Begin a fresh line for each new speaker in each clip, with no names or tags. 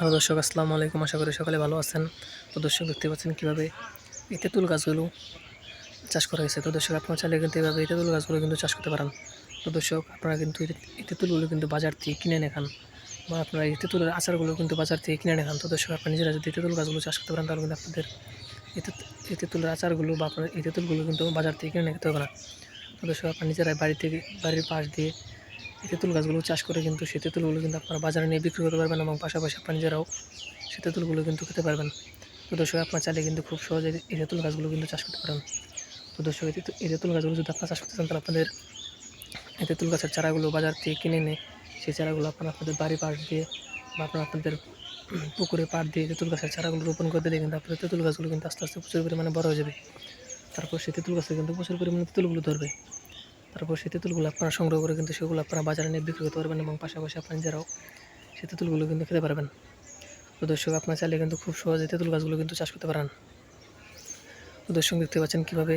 Hello দর্শক, আসসালামু আলাইকুম। আশা করি সকালে ভালো আছেন। তো দর্শক, দেখতে পাচ্ছেন কীভাবে এই তেঁতুল গাছগুলো চাষ করা হয়েছে। তো দর্শক, আপনারা চাইলে কিন্তু এভাবে এই তেঁতুল গাছগুলো কিন্তু চাষ করতে পারেন। তো দর্শক, আপনারা কিন্তু এই তেঁতুলগুলো কিন্তু বাজার থেকে কিনে এনে খান বা আপনারা এই তেঁতুলের আচারগুলো কিন্তু বাজার থেকে কিনে এনে খান। তো দর্শক, আপনারা নিজেরা যদি তেঁতুল গাছগুলো চাষ করতে পারেন, তাহলে কিন্তু আপনাদের এই তেঁত- এই তেঁতুলের আচারগুলো বা আপনার এই তেঁতুলগুলো কিন্তু বাজার থেকে কিনে এনে খেতে হবে না। তো দর্শক, আপনারা নিজেরাই বাড়ি থেকে, বাড়ির পাশ দিয়ে তেঁতুল গাছগুলো চাষ করে কিন্তু সেই তেঁতুলগুলো কিন্তু আপনারা বাজারে নিয়ে বিক্রি করতে পারবেন এবং পাশাপাশি আপনারা নিজেরাও সেই তেঁতুলগুলো কিন্তু খেতে পারবেন। তো দর্শক, আপনার চাইলে কিন্তু খুব সহজে এই তেঁতুল গাছগুলো কিন্তু চাষ করতে পারেন। তো দর্শক, এই তেঁতুল গাছগুলো যদি আপনারা চাষ করতে চান, তাহলে আপনাদের এই তেঁতুল গাছের চারাগুলো বাজার থেকে কিনে এনে সেই চারাগুলো আপনারা আপনাদের বাড়ি পাশ দিয়ে বা আপনারা আপনাদের পুকুরে পাড় দিয়ে তেঁতুল গাছের চারাগুলো রোপণ করতে দিয়ে কিন্তু আপনাদের তেঁতুল গাছগুলো কিন্তু আস্তে আস্তে প্রচুর পরিমাণে বড় হয়ে যাবে। তারপর সেই তেঁতুল গাছে কিন্তু প্রচুর পরিমাণে তেঁতুলগুলো ধরবে। তারপর সেই তেঁতুলগুলো আপনারা সংগ্রহ করে কিন্তু সেগুলো আপনারা বাজারে নিয়ে বিক্রি করতে পারবেন এবং পাশাপাশি আপনারা নিজেরাও সেই তেঁতুলগুলো কিন্তু খেতে পারবেন। তো দর্শক, আপনার চাইলে কিন্তু খুব সহজে তেঁতুল গাছগুলো কিন্তু চাষ করতে পারেন। তো দর্শক, দেখতে পাচ্ছেন কীভাবে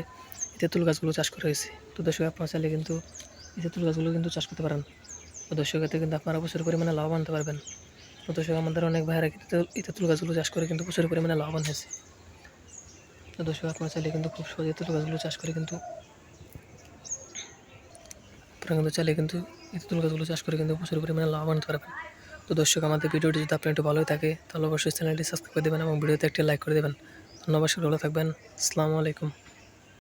তেঁতুল গাছগুলো চাষ করা হয়েছে। তো দর্শক, আপনার চাইলে কিন্তু তেঁতুল গাছগুলো কিন্তু চাষ করতে পারেন। তো দর্শক, এতে কিন্তু আপনারা প্রচুর পরিমাণে লাভবান হতে পারবেন। তো দর্শক, আমাদের অনেক ভাইয়েরা কিন্তু এই তেঁতুল গাছগুলো চাষ করে কিন্তু প্রচুর পরিমাণে লাভবান হয়েছে। তো দর্শক, আপনার চাইলে কিন্তু খুব সহজে তেঁতুল গাছগুলো চাষ করে কিন্তু আপনারা কিন্তু চাইলে কিন্তু এই তেঁতুল গাছগুলো চাষ করে কিন্তু প্রচুর পরিমাণে লাভবান হতে পারবেন। তো দর্শক, আমাদের ভিডিওটি যদি আপনার একটু ভালোই থাকে, তাহলে অবশ্যই চ্যানেলটি সাবস্ক্রাইব করে দেবেন এবং ভিডিওতে একটি লাইক করে দেবেন। ধন্যবাদ ভালো থাকবেন। আসসালামু আলাইকুম।